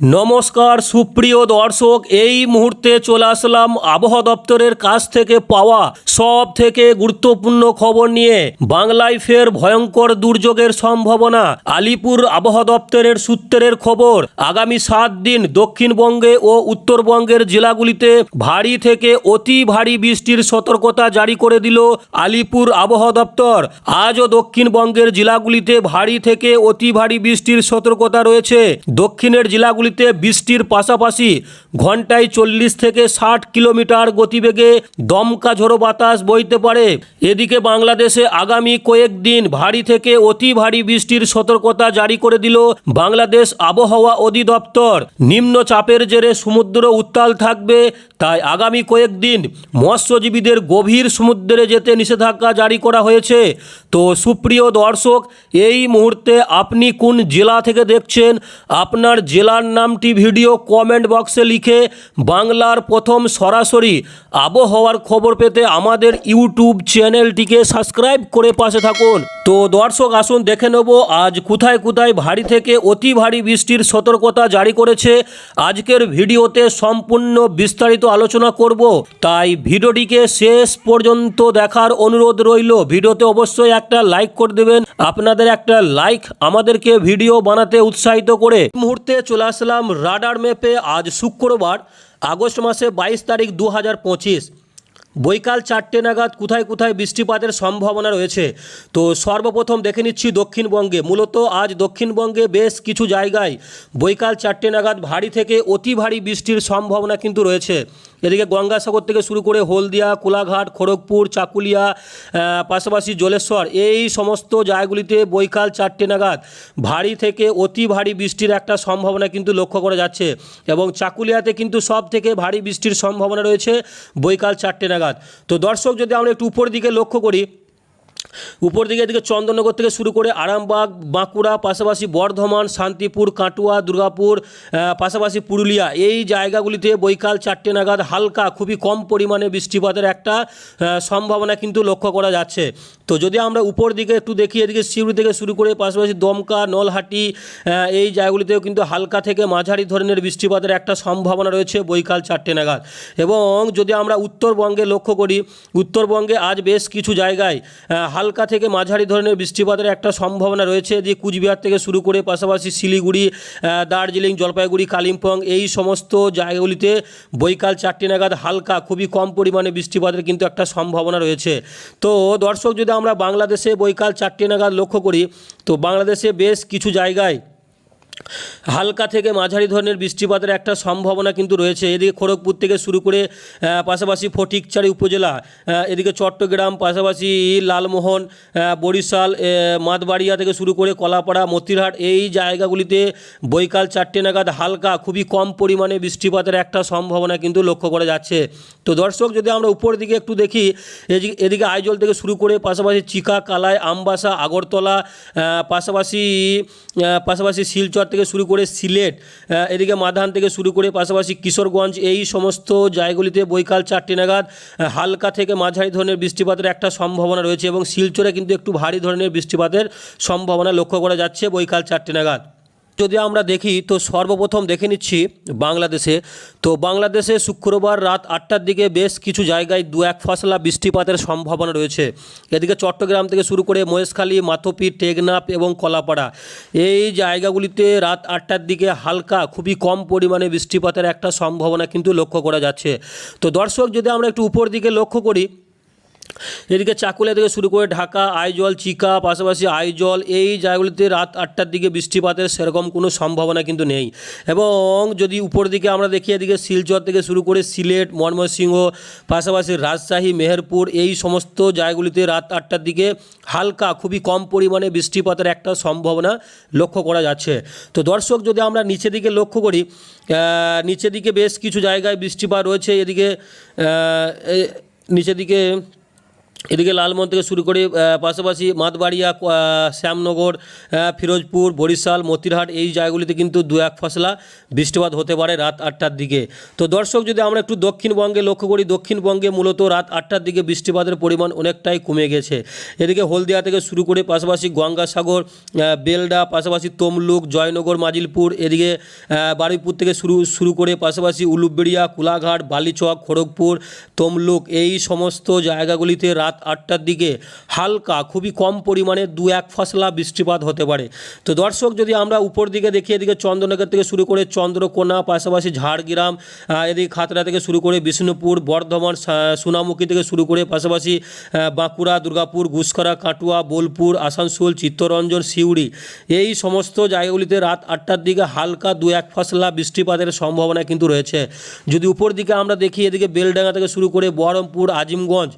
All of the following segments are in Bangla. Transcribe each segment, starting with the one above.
নমস্কার, সুপ্রিয় দর্শক, এই মুহূর্তে চলে আসলাম আবহাওয়া দপ্তরের কাছ থেকে পাওয়া সব থেকে গুরুত্বপূর্ণ খবর নিয়ে। বাংলায় ফের ভয়ঙ্কর দুর্যোগের সম্ভাবনা, আলিপুর আবহাওয়া দপ্তরের সূত্রের খবর। আগামী সাত দিন দক্ষিণবঙ্গে ও উত্তরবঙ্গের জেলাগুলিতে ভারী থেকে অতি ভারী বৃষ্টির সতর্কতা জারি করে দিল আলিপুর আবহাওয়া দপ্তর। আজও দক্ষিণবঙ্গের জেলাগুলিতে ভারী থেকে অতি ভারী বৃষ্টির সতর্কতা রয়েছে। দক্ষিণের জেলাগুলিতে বৃষ্টির পাশাপাশি ঘন্টায় চল্লিশ থেকে ষাট কিলোমিটার গতিবেগে দমকা ঝোড়ো বাতাস বইতে পারে। এদিকে বাংলাদেশে আগামী কয়েকদিন ভারী থেকে অতি ভারী বৃষ্টির সতর্কতা জারি করে দিল বাংলাদেশ আবহাওয়া অধিদপ্তর। নিম্ন চাপের জেরে সমুদ্র উত্তাল থাকবে, তাই আগামী কয়েকদিন মৎস্যজীবীদের গভীর সমুদ্রে যেতে নিষেধাজ্ঞা জারি করা হয়েছে। তো সুপ্রিয় দর্শক, এই মুহূর্তে আপনি কোন জেলা থেকে দেখছেন? আপনার জেলার নামটি ভিডিও কমেন্ট বক্সে লিখে বাংলার প্রথম সরাসরি আবহাওয়ার খবর পেতে আমাদের ইউটিউব চ্যানেলটিকে সাবস্ক্রাইব করে পাশে থাকুন। তো দর্শক, আসুন দেখে নেব আজ কোথায় কোথায় ভারী থেকে অতি ভারী বৃষ্টির সতর্কতা জারি করেছে। আজকের ভিডিওতে সম্পূর্ণ বিস্তারিত আলোচনা করব। তাই ভিডিওটিকে শেষ পর্যন্ত দেখার অনুরোধ রইল। ভিডিওতে অবশ্যই একটা লাইক করে দেবেন। আপনাদের একটা লাইক আমাদেরকে ভিডিও বানাতে উৎসাহিত করে। মুহূর্তে চলে আসলাম রাডার ম্যাপে। আজ শুক্রবার আগস্ট মাসে বাইশ তারিখ দু হাজার পঁচিশ। বৈকাল চারটে নাগাদ কোথায় কোথায় বৃষ্টিপাতের সম্ভাবনা রয়েছে? তো সর্বপ্রথম দেখে নিচ্ছি দক্ষিণবঙ্গে। মূলত আজ দক্ষিণবঙ্গে বেশ কিছু জায়গায় বৈকাল চারটে নাগাদ ভারী থেকে অতি ভারী বৃষ্টির সম্ভাবনা কিন্তু রয়েছে। এদিকে গঙ্গাসাগর থেকে শুরু করে হলদিয়া, কোলাঘাট, খড়গপুর, চাকুলিয়া পাশাপাশি জলেশ্বর, এই সমস্ত জায়গাগুলিতে বৈকাল চারটে নাগাদ ভারী থেকে অতি ভারী বৃষ্টির একটা সম্ভাবনা কিন্তু লক্ষ্য করা যাচ্ছে এবং চাকুলিয়াতে কিন্তু সব থেকে ভারী বৃষ্টির সম্ভাবনা রয়েছে বৈকাল চারটে নাগাদ। তো দর্শক, যদি আমরা একটু উপর দিকে লক্ষ্য করি উপর দিকে এদিকে চন্দননগর থেকে শুরু করে আরামবাগ, বাঁকুড়া, পাশাপাশি বর্ধমান, শান্তিপুর, কাটুয়া, দুর্গাপুর পাশাপাশি পুরুলিয়া, এই জায়গাগুলিতে বৈকাল চারটে নাগাদ হালকা খুবই কম পরিমাণে বৃষ্টিপাতের একটা সম্ভাবনা কিন্তু লক্ষ্য করা যাচ্ছে। তো যদি আমরা উপর দিকে একটু দেখি, এদিকে সিউড়ি থেকে শুরু করে পাশাপাশি দমকা, নলহাটি এই জায়গাগুলিতেও কিন্তু হালকা থেকে মাঝারি ধরনের বৃষ্টিপাতের একটা সম্ভাবনা রয়েছে বৈকাল চারটে নাগাদ। এবং যদি আমরা উত্তরবঙ্গে লক্ষ্য করি, উত্তরবঙ্গে আজ বেশ কিছু জায়গায় হালকা থেকে মাঝারি ধরনের বৃষ্টিপাতের একটা সম্ভাবনা রয়েছে। যে কুচবিহার থেকে শুরু করে পাশাপাশি শিলিগুড়ি দার্জিলিং, জলপাইগুড়ি, কালিম্পং, এই সমস্ত জায়গাগুলিতে বৈকাল চারটে নাগাদ হালকা, খুবই কম পরিমাণে বৃষ্টিপাতের কিন্তু একটা সম্ভাবনা রয়েছে। তো দর্শক, যদি আমরা বাংলাদেশে বৈকাল চারটে নাগাদ লক্ষ্য করি তো বাংলাদেশে বেশ কিছু জায়গায় হালকা থেকে মাঝারি ধরনের বৃষ্টিপাতের একটা সম্ভাবনা কিন্তু রয়েছে। এদিকে খড়গপুর থেকে শুরু করে পাশাপাশি ফটিকচারি উপজেলা এদিকে চট্টগ্রাম পাশাপাশি লালমোহন বরিশাল আহ, মাতবাড়িয়া থেকে শুরু করে কলাপাড়া মতিরহাট এই জায়গাগুলিতে বৈকাল চারটে নাগাদ হালকা খুবই কম পরিমাণে বৃষ্টিপাতের একটা সম্ভাবনা কিন্তু লক্ষ্য করা যাচ্ছে। তো দর্শক যদি আমরা উপর দিকে একটু দেখি এদিকে আইজল থেকে শুরু করে পাশাপাশি চিকা কালাই আমবাসা আগরতলা পাশাপাশি পাশাপাশি শিলচর থেকে শুরু করে সিলেট এদিকে মাধান থেকে শুরু করে পাশাপাশি কিশোরগঞ্জ, এই সমস্ত জায়গাগুলিতে বৈকাল চারটি নাগাদ হালকা থেকে মাঝারি ধরনের বৃষ্টিপাতের একটা সম্ভাবনা রয়েছে এবং শিলচরে কিন্তু একটু ভারী ধরনের বৃষ্টিপাতের সম্ভাবনা লক্ষ্য করা যাচ্ছে বৈকাল চারটি নাগাদ। যদি আমরা দেখি, তো সর্বপ্রথম দেখে নিচ্ছি বাংলাদেশে। তো বাংলাদেশে শুক্রবার রাত আটটার দিকে বেশ কিছু জায়গায় দু এক ফসলা বৃষ্টিপাতের সম্ভাবনা রয়েছে। এদিকে চট্টগ্রাম থেকে শুরু করে মহেশখালী, মাথপি, টেকনাফ এবং কলাপাড়া। এই জায়গাগুলিতে রাত আটটার দিকে হালকা, খুবই কম পরিমাণে বৃষ্টিপাতের একটা সম্ভাবনা কিন্তু লক্ষ্য করা যাচ্ছে। তো দর্শক, যদি আমরা একটু উপর দিকে লক্ষ্য করি এদিকে চাকুলিয়া থেকে শুরু করে ঢাকা, আইজল, চিকা, পাশাপাশি আইজল, এই জায়গাগুলিতে রাত আটটার দিকে বৃষ্টিপাতের সেরকম কোনো সম্ভাবনা কিন্তু নেই। এবং যদি উপর দিকে আমরা দেখি, এদিকে শিলচর থেকে শুরু করে সিলেট, ময়মনসিংহ, পাশাপাশি রাজশাহী, মেহেরপুর, এই সমস্ত জায়গাগুলিতে রাত আটটার দিকে হালকা, খুবই কম পরিমাণে বৃষ্টিপাতের একটা সম্ভাবনা লক্ষ্য করা যাচ্ছে। তো দর্শক, যদি আমরা নিচের দিকে লক্ষ্য করি নিচের দিকে বেশ কিছু জায়গায় বৃষ্টিপাত রয়েছে। এদিকে নিচের দিকে এদিকে লালমোহন থেকে শুরু করে পাশাপাশি মাতবাড়িয়া শ্যামনগর ফিরোজপুর, বরিশাল, মতিরহাট এই জায়গাগুলিতে কিন্তু দু এক ফসলা বৃষ্টিপাত হতে পারে রাত আটটার দিকে। তো দর্শক, যদি আমরা একটু দক্ষিণবঙ্গে লক্ষ্য করি, দক্ষিণবঙ্গে মূলত রাত আটটার দিকে বৃষ্টিপাতের পরিমাণ অনেকটাই কমে গেছে। এদিকে হলদিয়া থেকে শুরু করে, পাশাপাশি গঙ্গাসাগর বেলডা, পাশাপাশি তমলুক, জয়নগর, মাজিলপুর, এদিকে বারুইপুর থেকে শুরু শুরু করে, পাশাপাশি উলুবেড়িয়া, কুলাঘাট, বালিচক, খড়গপুর, তমলুক এই সমস্ত জায়গাগুলিতে রাত আটটার দিকে হালকা, খুবই কম পরিমাণে দু এক ফসলা বৃষ্টিপাত হতে পারে। তো দর্শক, যদি আমরা উপর দিকে দেখি, এদিকে চন্দ্রনগর থেকে শুরু করে চন্দ্রকোনা, পাশাপাশি ঝাড়গ্রাম এদিকে খাতড়া থেকে শুরু করে বিষ্ণুপুর, বর্ধমান সোনামুখী থেকে শুরু করে পাশাপাশি বাঁকুড়া, দুর্গাপুর গুসকরা কাটুয়া, বোলপুর, আসানসোল, চিত্তরঞ্জন, সিউড়ি, এই সমস্ত জায়গাগুলিতে রাত আটটার দিকে হালকা দু এক ফসলা বৃষ্টিপাতের সম্ভাবনা কিন্তু রয়েছে। যদি উপর দিকে আমরা দেখি, এদিকে বেলডাঙ্গা থেকে শুরু করে বহরমপুর, আজিমগঞ্জ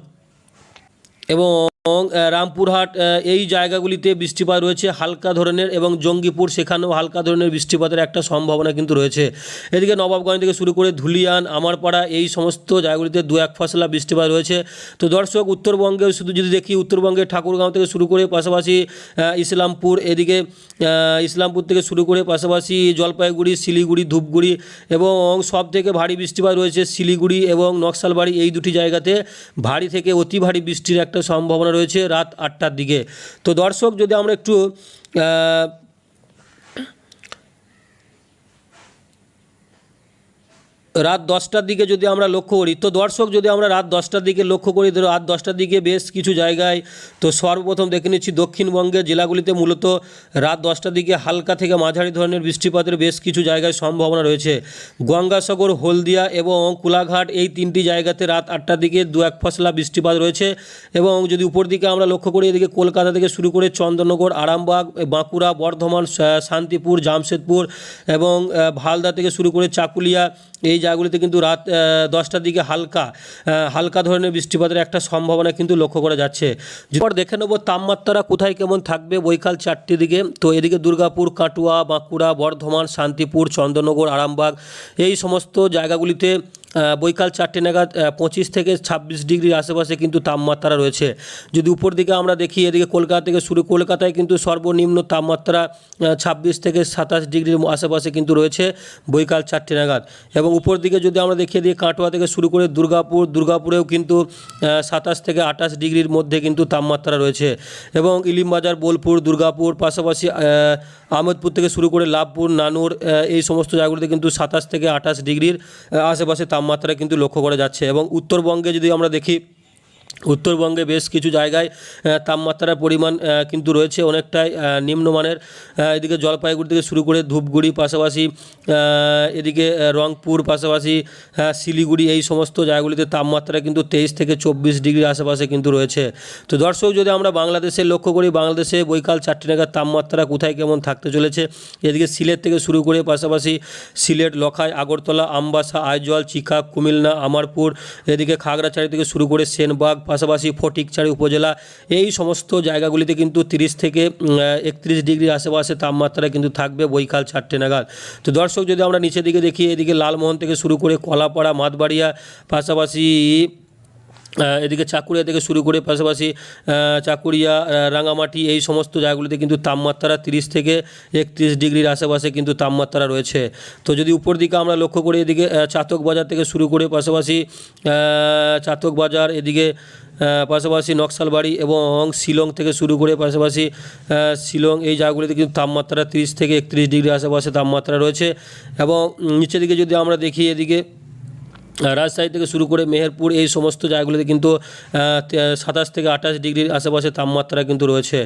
এবং আহ, রামপুরহাট এই জায়গাগুলিতে বৃষ্টিপাত রয়েছে হালকা ধরনের এবং জঙ্গিপুর সেখানেও হালকা ধরনের বৃষ্টিপাতের একটা সম্ভাবনা কিন্তু রয়েছে। এদিকে নবাবগঞ্জ থেকে শুরু করে ধুলিয়ান আমারপাড়া এই সমস্ত জায়গাগুলিতে দু এক ফসলা বৃষ্টিপাত রয়েছে। তো দর্শক উত্তরবঙ্গে শুধু যদি দেখি উত্তরবঙ্গে ঠাকুরগাঁও থেকে শুরু করে পাশাপাশি ইসলামপুর এদিকে ইসলামপুর থেকে শুরু করে পাশাপাশি জলপাইগুড়ি শিলিগুড়ি ধূপগুড়ি এবং সব থেকে ভারী বৃষ্টিপাত রয়েছে শিলিগুড়ি এবং নকশালবাড়ি এই দুটি জায়গাতে। ভারী থেকে অতি ভারী বৃষ্টির একটা সম্ভাবনা রয়েছে রাত আটটার দিকে। তো দর্শক যদি আমরা একটু রাত দশটার দিকে যদি আমরা লক্ষ্য করি, তো দর্শক যদি আমরা রাত দশটার দিকে লক্ষ্য করি, তো রাত দশটার দিকে বেশ কিছু জায়গায়, তো সর্বপ্রথম দেখে নিচ্ছি দক্ষিণবঙ্গের জেলাগুলিতে মূলত রাত দশটার দিকে হালকা থেকে মাঝারি ধরনের বৃষ্টিপাতের বেশ কিছু জায়গায় সম্ভাবনা রয়েছে। গঙ্গাসাগর, হলদিয়া এবং কোলাঘাট এই তিনটি জায়গাতে রাত আটটার দিকে দু এক ফসলা বৃষ্টিপাত রয়েছে এবং যদি উপর দিকে আমরা লক্ষ্য করি, এদিকে কলকাতা থেকে শুরু করে চন্দননগর আরামবাগ, বাঁকুড়া, বর্ধমান শান্তিপুর, জামশেদপুর এবং ভালদা থেকে শুরু করে চাকুলিয়া এই জায়গাগুলিতে কিন্তু রাত দশটার দিকে হালকা হালকা ধরনের বৃষ্টিপাতের একটা সম্ভাবনা কিন্তু লক্ষ্য করা যাচ্ছে। এরপর দেখে নেব তাপমাত্রা কোথায় কেমন থাকবে বৈকাল চারটে দিকে। তো এদিকে দুর্গাপুর, কাটুয়া, বাঁকুড়া, বর্ধমান, শান্তিপুর, চন্দ্রনগর, আরামবাগ, এই সমস্ত জায়গাগুলিতে বৈকাল চারটে নাগাদ পঁচিশ থেকে ছাব্বিশ ডিগ্রির আশেপাশে কিন্তু তাপমাত্রা রয়েছে। যদি উপর দিকে আমরা দেখি এদিকে কলকাতা থেকে শুরু কলকাতায় কিন্তু সর্বনিম্ন তাপমাত্রা ছাব্বিশ থেকে সাতাশ ডিগ্রির আশেপাশে কিন্তু রয়েছে বৈকাল চারটে নাগাদ। এবং উপর দিকে যদি আমরা দেখি এদিকে কাটোয়া থেকে শুরু করে দুর্গাপুর দুর্গাপুরেও কিন্তু সাতাশ থেকে আঠাশ ডিগ্রির মধ্যে কিন্তু তাপমাত্রা রয়েছে। এবং ইলিমবাজার বোলপুর দুর্গাপুর পাশাপাশি আহ, আহমেদপুর থেকে শুরু করে লাভপুর নানুর এই সমস্ত জায়গাগুলিতে কিন্তু সাতাশ থেকে আঠাশ ডিগ্রির আশেপাশে আশেপাশে তাপমাত্রা কিন্তু লক্ষ্য করা যাচ্ছে এবং উত্তরবঙ্গে যদি আমরা দেখি উত্তরবঙ্গে বেশ কিছু জায়গায় তাপমাত্রার পরিমাণ কিন্তু রয়েছে অনেকটাই নিম্নমানের। এদিকে জলপাইগুড়ি থেকে শুরু করে ধূপগুড়ি পাশাপাশি এদিকে রংপুর পাশাপাশি শিলিগুড়ি এই সমস্ত জায়গাগুলিতে তাপমাত্রা কিন্তু তেইশ থেকে চব্বিশ ডিগ্রির আশেপাশে কিন্তু রয়েছে। তো দর্শক, যদি আমরা বাংলাদেশে লক্ষ্য করি, বাংলাদেশে বৈকাল চারটে নাগাদ তাপমাত্রা কোথায় কেমন থাকতে চলেছে? এদিকে সিলেট থেকে শুরু করে পাশাপাশি সিলেট, লখাই, আগরতলা, আমবাসা, আইজল চিকা কুমিল্লা, আমারপুর, এদিকে খাগড়াছড়ি থেকে শুরু করে সেনবাগ পাশাপাশি ফটিকছড়ি উপজেলা, এই সমস্ত জায়গাগুলিতে কিন্তু তিরিশ থেকে একত্রিশ ডিগ্রির আশেপাশে তাপমাত্রা কিন্তু থাকবে বৈকাল চারটে নাগাদ। তো দর্শক, যদি আমরা নিচের দিকে দেখি, এদিকে লালমোহন থেকে শুরু করে কলাপাড়া, মাতবাড়িয়া, পাশাপাশি এদিকে চাকুরিয়া থেকে শুরু করে পাশাপাশি চাকুরিয়া রাঙামাটি এই সমস্ত জায়গাগুলিতে কিন্তু তাপমাত্রা তিরিশ থেকে একত্রিশ ডিগ্রির আশেপাশে কিন্তু তাপমাত্রা রয়েছে। তো যদি উপর দিকে আমরা লক্ষ্য করি, এদিকে চাতক বাজার থেকে শুরু করে পাশাপাশি চাতক বাজার, এদিকে পাশাপাশি নকশালবাড়ি এবং শিলং থেকে শুরু করে পাশাপাশি শিলং এই জায়গাগুলিতে কিন্তু তাপমাত্রা তিরিশ থেকে একত্রিশ ডিগ্রি আশেপাশে তাপমাত্রা রয়েছে। এবং নিচের দিকে যদি আমরা দেখি, এদিকে রাজশাহী থেকে শুরু করে মেহেরপুর এই সমস্ত জায়গাগুলিতে কিন্তু সাতাশ থেকে আঠাশ ডিগ্রির আশেপাশে তাপমাত্রা কিন্তু রয়েছে।